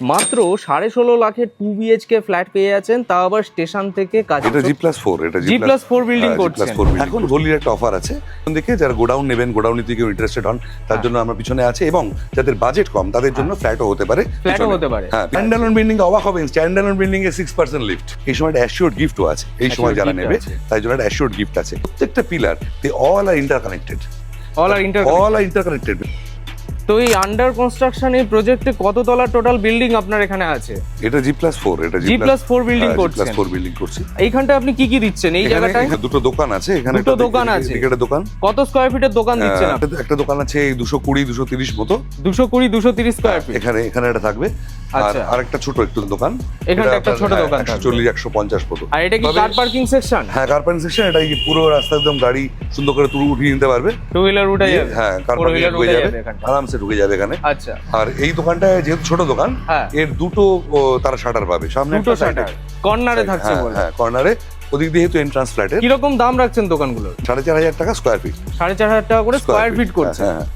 মাত্র সাড়ে ষোলো লাখের টু বিএইচকে ফ্ল্যাট পেয়ে যাচ্ছেন তাও আবার স্টেশন থেকে কাজ এটা জি প্লাস ফোর এটা four building হ্যাঁ, করছেন। এখন হোলির একটা অফার আছে। দেখে যারা গোডাউন নেবেন গোডাউন নিতে কেউ ইন্টারেস্টেড হন তার হ্যাঁ। জন্য আমরা পিছনে আছে এবং যাদের বাজেট কম তাদের জন্য ফ্ল্যাটও হতে পারে। ফ্ল্যাটও হতে পারে। হ্যাঁ স্ট্যান্ডার্ড বিল্ডিং অবাক হবেন। স্ট্যান্ডার্ড বিল্ডিং এ সিক্স পার্সেন্ট লিফট এই সময় একটা অ্যাসিওর গিফটও আছে। এই সময় যারা নেবে তাই জন্য একটা অ্যাসিওর গিফট আছে। প্রত্যেকটা pillar they all are interconnected all are inter all are interconnected তো এই আন্ডার কনস্ট্রাকশন এই প্রজেক্টে কত টোটাল বিল্ডিং আপনার এখানে আছে? এটা জি প্লাস ফোর এটা G plus four building plus করছেন। ফোর বিল্ডিং করছি। এইখানটা আপনি কি কি দিচ্ছেন? এই জায়গাটায়? দুটো দোকান আছে এখানে দুটো দোকান আছে। একটা দোকান। কত স্কোয়ার ফিটের দোকান দিচ্ছেন আপনি? একটা- দোকান আছে দুশো কুড়ি দুশো তিরিশ মতো। দুশো কুড়ি দুশো তিরিশ স্কোয়ার ফিট এখানে এখানে একটা থাকবে। আর আচ্ছা। আরেকটা ছোট একটু দোকান। এখানটা একটা ছোট দোকান থাকবে। চল্লিশ একশো পঞ্চাশ মতো। আর এটা কি কার পার্কিং সেকশন হ্যাঁ কার্পেন্ট সেকশন এটা এই পুরো রাস্তা একদম গাড়ি সুন্দর করে তুলে উঠিয়ে নিতে পারবে? টু হুইলার উঠে যাবে। হ্যাঁ কার ফোর উঠে যাবে। যাবে আরামসে ঢুকে যাবে এখানে। আচ্ছা। আর এই দোকানটায় যেহেতু ছোট দোকান হ্যাঁ। এর দুটো তারা শাটার পাবে। সামনে দুটো শাটার। কর্নারে থাকছে হ্যাঁ হ্যাঁ কর্নারে। ওদিক দিয়ে যেহেতু এন্ট্রান্স ফ্ল্যাটের কীরকম দাম রাখছেন দোকানগুলোর? সাড়ে চার হাজার টাকা স্কোয়ার ফিট সাড়ে চার হাজার টাকা করে স্কোয়ার ফিট করছে। হ্যাঁ হ্যাঁ।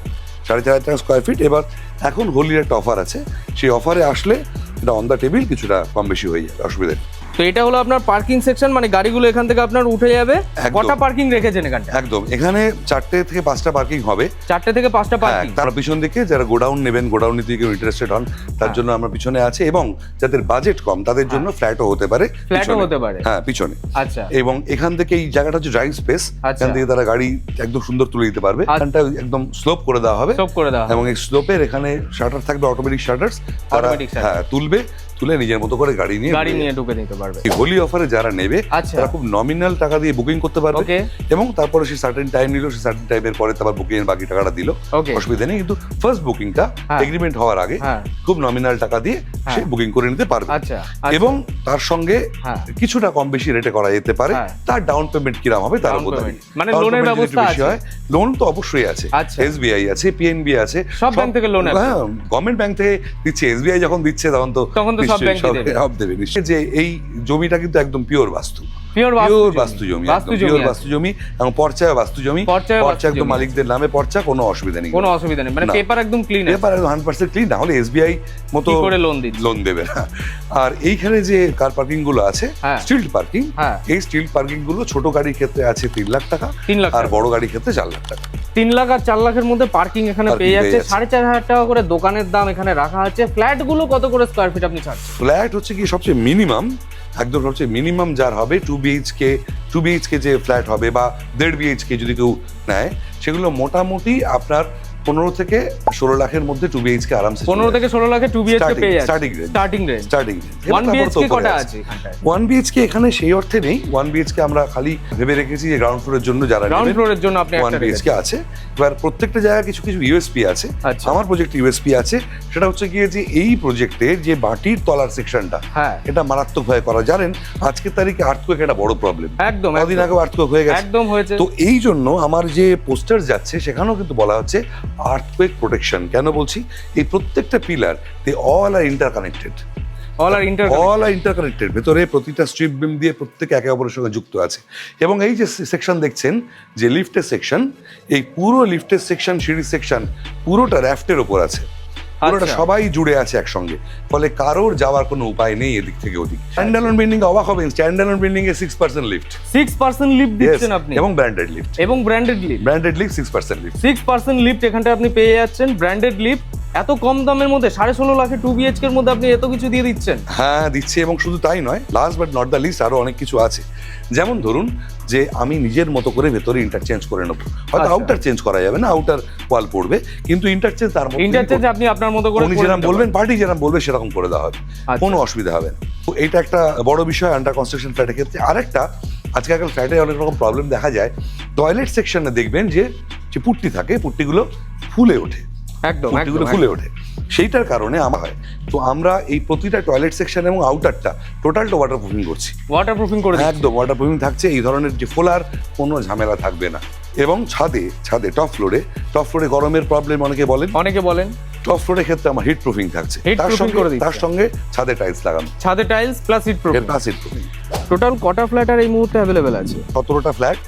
সাড়ে চার হাজার টাকা স্কোয়ার ফিট এবার এখন হোলির একটা অফার আছে। সেই অফারে আসলে এটা অন দ্য টেবিল কিছুটা কম বেশি হয়ে যাবে অসুবিধা নেই। তো এটা হলো আপনার পার্কিং সেকশন মানে গাড়িগুলো এখান থেকে আপনার উঠে যাবে। কটা পার্কিং রেখেছেন এখানটা? একদম। এখানে চারটে থেকে পাঁচটা পার্কিং হবে। চারটে থেকে পাঁচটা হ্যাঁ পার্কিং তার পিছন দিকে যারা গোডাউন নেবেন গোডাউন নিতে কেউ ইন্টারেস্টেড হন হ্যাঁ। তার জন্য আমরা পিছনে আছে এবং যাদের বাজেট কম তাদের জন্য ফ্ল্যাটও হতে পারে ফ্ল্যাটও। হতে পারে। হ্যাঁ পিছনে। আচ্ছা। এবং এখান থেকে এই জায়গাটা হচ্ছে ড্রাইভ স্পেস আচ্ছা। এখান থেকে তারা গাড়ি একদম সুন্দর তুলে দিতে পারবে। আচ্ছা। এখানটা একদম স্লোপ করে দেওয়া হবে। সব করে দেওয়া এবং এই স্লোপের এখানে শাটার থাকবে অটোমেটিক শাটার্স তারা হ্যাঁ তুলবে। তুলে নিজের মতো করে গাড়ি নিয়ে গাড়ি নিয়ে ঢুকে নিতে পারবে হোলি অফারে যারা নেবে আচ্ছা। তারা খুব নমিনাল টাকা দিয়ে বুকিং করতে পারবে এবং তারপরে সে সার্টেন টাইম নিল সে সার্টেন টাইমের পরে তারপর বুকিং এর বাকি টাকাটা দিল অসুবিধা নেই কিন্তু ফার্স্ট বুকিংটা হ্যাঁ। এগ্রিমেন্ট হওয়ার আগে হ্যাঁ খুব নমিনাল টাকা দিয়ে সে হ্যাঁ। বুকিং করে নিতে পারবে আচ্ছা আচ্ছা। এবং তার সঙ্গে হ্যাঁ কিছুটা কম বেশি রেটে করা যেতে পারে হ্যাঁ। তার ডাউন পেমেন্ট কিরাম হবে তার উপর মানে লোনের ব্যবস্থা আছে? হয়, লোন তো অবশ্যই আছে। এসবিআই আছে পিএনবি আছে সব bank থেকে লোন আছে? হ্যাঁ গভর্নমেন্ট ব্যাংক থেকে দিচ্ছে এসবিআই যখন দিচ্ছে তখন তো তখন তো সব দেবে। যে এই জমিটা কিন্তু একদম পিওর বাস্তু। পিওর বাস্তু জমি পিওর বাস্তু জমি এবং পর্চায় বাস্তু জমি। পর্চা একদম মালিকদের নামে পর্চা কোনো অসুবিধা নেই। কোনো অসুবিধা নেই। মানে পেপার একদম ক্লিন পেপার একদম হান্ড্রেড পার্সেন্ট ক্লিন না হলে এসবিআই মতো করে লোন লোন দেবে না। আর এইখানে যে কার পার্কিংগুলো আছে হ্যাঁ। স্ট্রিট পার্কিং হ্যাঁ। এই স্ট্রিট পার্কিংগুলো ছোট গাড়ির ক্ষেত্রে আছে তিন লাখ টাকা তিন লাখ আর বড় গাড়ির ক্ষেত্রে চার লাখ টাকা। তিন লাখ আর চার লাখের মধ্যে পার্কিং এখানে পেয়ে যাচ্ছে। সাড়ে চার হাজার টাকা করে দোকানের দাম এখানে রাখা আছে। ফ্ল্যাটগুলো কত করে স্কোয়ার ফিট আপনি ছাড়ছেন? ফ্ল্যাট হচ্ছে কি সবচেয়ে মিনিমাম একদম সবচেয়ে মিনিমাম যার হবে টু বিএইচকে টু বিএইচকে যে ফ্ল্যাট হবে বা দেড় বিএইচকে যদি কেউ নেয় সেগুলো মোটামুটি আপনার পনেরো থেকে ষোলো লাখের মধ্যে টু বিএইচকে আরামসে পনেরো থেকে ষোলো লাখে টু Starting- পেয়ে যাচ্ছে। starting range. Starting range starting one BHK কটা আছে ওয়ান বিএইচকে এখানে সেই অর্থে নেই। ওয়ান বিএইচকে আমরা খালি ভেবে রেখেছি যে গ্রাউন্ড ফ্লোরের জন্য যারা গ্রাউন্ড ফ্লোরের জন্য আপনি ওয়ান বিএইচকে আছে। এবার প্রত্যেকটা জায়গায় কিছু কিছু ইউএসপি আছে। আচ্ছা। আমার প্রজেক্ট ইউএসপি আছে। সেটা হচ্ছে গিয়ে যে এই প্রজেক্টে যে মাটির তলার সেকশনটা হ্যাঁ। এটা মারাত্মক ভাবে করা। জানেন আজকের তারিখে আর্থকুয়েক একটা বড় প্রবলেম একদম কদিন আগে আর্থকুয়েক হয়ে গেছে। একদম হয়েছে। তো এই জন্য আমার যে পোস্টার যাচ্ছে সেখানেও কিন্তু বলা হচ্ছে আর্থকুয়েক প্রোটেকশন কেন বলছি? এই প্রত্যেকটা pillar they all are interconnected all are inter all are interconnected ভেতরে প্রতিটা স্ট্রিপ বিম দিয়ে প্রত্যেকে একে অপরের সঙ্গে যুক্ত আছে। এবং এই যে সেকশন দেখছেন যে লিফটের সেকশন এই পুরো লিফটের সেকশন সিঁড়ি সেকশন পুরোটা র্যাফটের ওপর আছে। পুরোটা আচ্ছা। সবাই জুড়ে আছে একসঙ্গে। ফলে কারোর যাওয়ার কোনো উপায় নেই এদিক থেকে ওদিক। স্ট্যান্ডার্ড বিল্ডিং অবাক হবেন। স্ট্যান্ডার্ড বিল্ডিং এ six percent lift six percent lift দিচ্ছেন আপনি? এবং ব্র্যান্ডেড লিফট এবং branded lift branded lift six percent lift six percent lift এখানটা আপনি পেয়ে যাচ্ছেন। ব্র্যান্ডেড লিফট এত কম দামের মধ্যে সাড়ে ষোলো লাখে টু বিএচকে এর মধ্যে আপনি এত কিছু দিয়ে দিচ্ছেন। হ্যাঁ দিচ্ছে এবং শুধু তাই নয় last but not the least আরও অনেক কিছু আছে। যেমন ধরুন যে আমি নিজের মতো করে ভেতরে ইন্টারচেঞ্জ করে নেব। হয়তো আচ্ছা। আউটার চেঞ্জ করা যাবে না আউটার ওয়াল পড়বে কিন্তু ইন্টারচেঞ্জ তার ইন্টারচেঞ্জ আপনি আপনার মতো করে উনি যেরকম বলবেন পার্টি যেরকম বলবে সেরকম করে দেওয়া হবে। আচ্ছা। কোনো অসুবিধা হবে না। তো এটা একটা বড় বিষয় আন্ডার কনস্ট্রাকশন ফ্ল্যাটের ক্ষেত্রে। আরেকটা আজকালকার ফ্ল্যাটে অনেক রকম প্রবলেম দেখা যায়। টয়লেট সেকশনে দেখবেন যে যে পুট্টি থাকে পুট্টিগুলো ফুলে ওঠে। একদম একদম ফুলে ওঠে। সেইটার কারণে আমার হয়। তো আমরা এই প্রতিটা টয়লেট সেকশন এবং আউটারটা টোটালটা ওয়াটার প্রুফিং করছি। ওয়াটার প্রুফিং করে একদম ওয়াটার প্রুফিং থাকছে এই ধরনের যে ফোলার কোনো ঝামেলা থাকবে না। এবং ছাদে ছাদে টপ ফ্লোরে টপ ফ্লোরে গরমের প্রবলেম অনেকে বলেন। অনেকে বলেন। টপ ফ্লোরের ক্ষেত্রে আমার হিট প্রুফিং থাকছে। তার সঙ্গে তার সঙ্গে ছাদে টাইলস লাগানো। ছাদে tiles plus heat proofing plus heat proofing total কটা ফ্ল্যাট আর এই মুহূর্তে অ্যাভেলেবেল আছে? সতেরোটা ফ্ল্যাট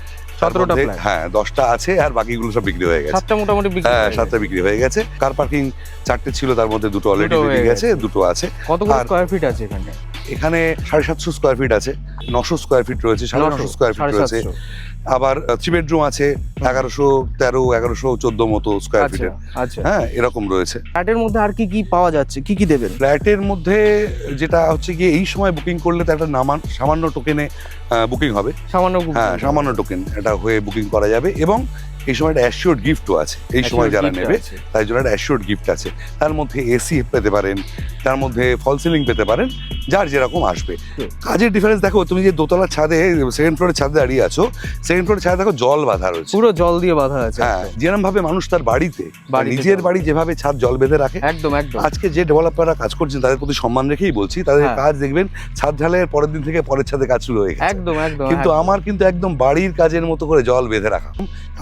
তার 17টা মধ্যে- flat। হ্যাঁ দশটা আছে আর বাকিগুলো সব বিক্রি হয়ে গেছে সাতটা মোটামুটি হ্যাঁ সাতটা বিক্রি হয়ে গেছে কার পার্কিং চারটে ছিল তার মধ্যে দুটো অলরেডি হয়ে বেরিয়ে গেছে। দুটো আছে কত স্কোয়ার ফিট আছে এখানে এখানে সাড়ে সাতশো স্কোয়ার ফিট আছে নশো স্কোয়ার ফিট রয়েছে সাড়ে নশো স্কোয়ার ফিট রয়েছে। আবার থ্রি বেডরুম আছে এগারোশো তেরো এগারোশো চোদ্দ মতো স্কোয়ার ফিট ফিটের আচ্ছা। হ্যাঁ এরকম রয়েছে। ফ্ল্যাটের মধ্যে আর কি কি পাওয়া যাচ্ছে? কি কি দেবেন? ফ্ল্যাটের মধ্যে যেটা হচ্ছে গিয়ে এই সময় বুকিং করলে তো একটা নামান সামান্য টোকেনে বুকিং হবে। সামান্য হ্যাঁ সামান্য টোকেন এটা হয়ে বুকিং করা যাবে এবং এই সময় একটা অ্যাসিওর গিফটও আছে। এই সময় যারা নেবে তাই জন্য একটা অ্যাসিওর গিফট আছে। তার মধ্যে এসি পেতে পারেন তার মধ্যে ফল সিলিং পেতে পারেন যার যেরকম আসবে। কাজের ডিফারেন্স দেখো তুমি যে দোতলার ছাদে সেকেন্ড ফ্লোরের ছাদে দাঁড়িয়ে আছো সেকেন্ড ফ্লোরের ছাদে দেখো জল বাঁধা রয়েছে। পুরো জল দিয়ে বাঁধা আছে হ্যাঁ। যেরকম ভাবে মানুষ তার বাড়িতে বাড়িতে নিজের বাড়ি যেভাবে ছাদ জল বেঁধে রাখে একদম একদম। আজকে যে ডেভেলপাররা কাজ করছেন তাদের প্রতি সম্মান রেখেই বলছি তাদের হ্যাঁ। কাজ দেখবেন ছাদ ঢালাইয়ের পরের দিন থেকে পরের ছাদে কাজ শুরু হয়ে গেছে। একদম একদম কিন্তু আমার কিন্তু একদম বাড়ির কাজের মতো করে জল বেঁধে রাখা।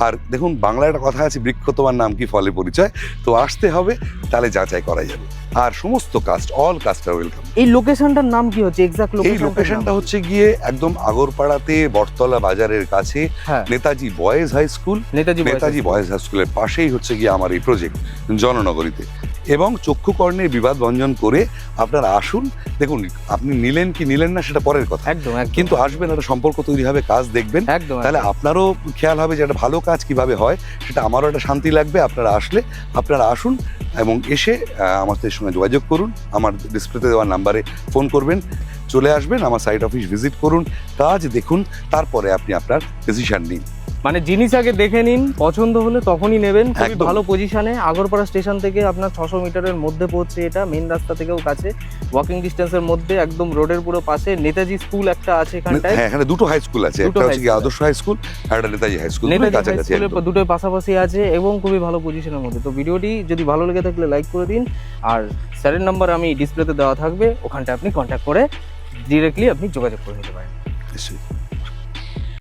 আর দেখুন বাংলায় একটা কথা আছে বৃক্ষ তোমার নাম কি ফলে পরিচয়? তো আসতে হবে তাহলে যাচাই করা যাবে। আর সমস্ত caste all caste are welcome এই লোকেশনটার নাম কি হচ্ছে? এক্সাক্ট এই লোকেশনটা হচ্ছে গিয়ে একদম আগরপাড়াতে বটতলা বাজারের কাছে হ্যাঁ। Netaji boys high school Netaji Netaji boys high স্কুলের পাশেই হচ্ছে গিয়ে আমার এই প্রজেক্ট জননগরীতে। এবং চক্ষুকর্ণের বিবাদ ভঞ্জন করে আপনারা আসুন। দেখুন আপনি নিলেন কি নিলেন না সেটা পরের কথা। একদম একদম। কিন্তু আসবেন একটা সম্পর্ক তৈরি হবে কাজ দেখবেন। একদম তাহলে আপনারও খেয়াল হবে যে একটা ভালো কাজ কীভাবে হয় সেটা আমারও একটা শান্তি লাগবে আপনারা আসলে আপনারা আসুন এবং এসে আমাদের সঙ্গে যোগাযোগ করুন। আমার ডিসপ্লেতে দেওয়া নাম্বারে ফোন করবেন চলে আসবেন আমার সাইট অফিস ভিজিট করুন কাজ দেখুন তারপরে আপনি আপনার ডিসিশন নিন। মানে জিনিস আগে দেখে নিন পছন্দ হলে তখনই নেবেন। খুবই ভালো পজিশনে আগরপাড়া স্টেশন থেকে আপনার ছশো মিটারের মধ্যে পড়ছে এটা মেন রাস্তা থেকেও কাছে। ওয়াকিং ডিস্টেন্সের মধ্যে একদম রোডের পুরো পাশে। নেতাজি স্কুল একটা আছে এখানটায়। হ্যাঁ এখানে দুটো হাই স্কুল আছে। একটা হচ্ছে আদর্শ হাই স্কুল আর একটা Netaji high school Netaji high কাছাকাছি দুটোই পাশাপাশি আছে এবং খুবই ভালো পজিশনের মধ্যে। তো ভিডিওটি যদি ভালো লেগে থাকলে লাইক করে দিন। আর স্যারের নাম্বার আমি ডিসপ্লেতে দেওয়া থাকবে। ওখানটা আপনি কন্ট্যাক্ট করে ডিরেক্টলি আপনি যোগাযোগ করে নিতে পারেন। নিশ্চয়ই।